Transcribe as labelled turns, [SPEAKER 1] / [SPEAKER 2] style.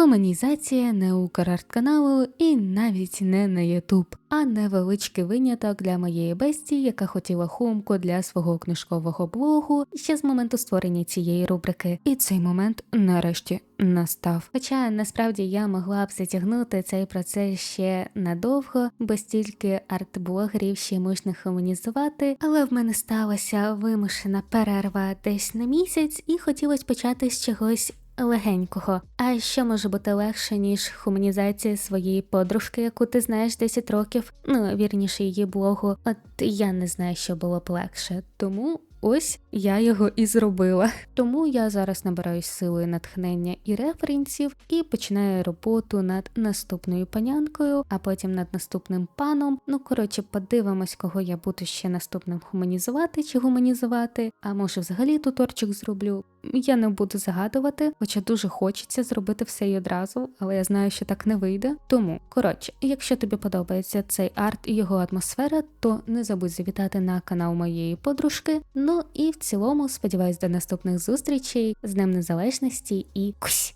[SPEAKER 1] Гуманізація не Украрт-каналу і навіть не на Ютуб, а невеличкий виняток для моєї бесті, яка хотіла хумку для свого книжкового блогу ще з моменту створення цієї рубрики. І цей момент нарешті настав. Хоча насправді я могла б затягнути цей процес ще надовго, бо стільки арт-блогерів ще можна хуманізувати, але в мене сталася вимушена перерва десь на місяць, і хотілося почати з чогось легенького. А що може бути легше, ніж хуманізація своєї подружки, яку ти знаєш 10 років, ну вірніше її блогу. От я не знаю, що було б легше. Тому ось я його і зробила. Тому я зараз набираюсь силою натхнення і референсів і починаю роботу над наступною панянкою, а потім над наступним паном. Ну коротше, подивимось, кого я буду ще наступним хуманізувати чи гуманізувати. А може, взагалі туторчик зроблю. Я не буду загадувати, хоча дуже хочеться зробити все й одразу, але я знаю, що так не вийде. Тому, коротше, якщо тобі подобається цей арт і його атмосфера, то не забудь завітати на канал моєї подружки. Ну і в цілому сподіваюсь до наступних зустрічей з Днем Незалежності і кусь!